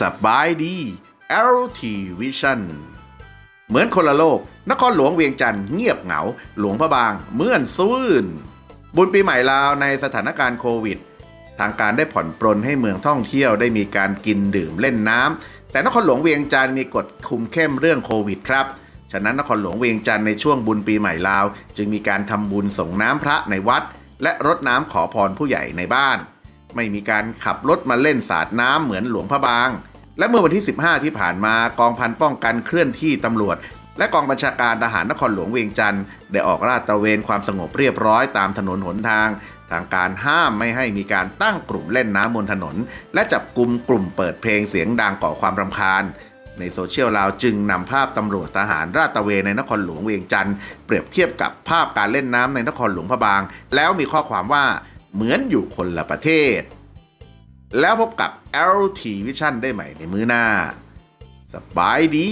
สบายดี LT Vision เหมือนคนละโลก นครหลวงเวียงจันทร์เงียบเหงา หลวงพระบางเมื่อนซื่น บุญปีใหม่ลาวในสถานการณ์โควิด ทางการได้ผ่อนปรนให้เมืองท่องเที่ยวได้มีการกินดื่มเล่นน้ำแต่นครหลวงเวียงจันทร์มีกฎคุมเข้มเรื่องโควิดครับ ฉะนั้นนครหลวงเวียงจันทร์ในช่วงบุญปีใหม่ลาว จึงมีการทำบุญส่งน้ำพระในวัด และรดน้ำขอพรผู้ใหญ่ในบ้าน ไม่มีการขับรถมาเล่นสาดน้ำเหมือนหลวงพระบาง และเมื่อวันที่ 15 ที่ผ่านมากองพันป้องกันเคลื่อนที่ตำรวจ และกองบัญชาการทหารนครหลวงเวียงจันทร์ได้ออกราดตระเวนความสงบเรียบร้อยตามถนนหนทาง ทางการห้ามไม่ให้มีการตั้งกลุ่มเล่นน้ำบนถนน และจับกลุ่มกลุ่มเปิดเพลงเสียงดังก่อความรำคาญ ในโซเชียลลาวจึงนำภาพตำรวจทหารราดตะเวนในนครหลวงเวียงจันทร์เปรียบเทียบกับภาพการเล่นน้ำในนครหลวงพระบาง แล้วมีข้อความว่าเหมือนอยู่คนละประเทศ แล้วพบกับ LT Vision ได้ใหม่ในมื้อหน้า สบายดี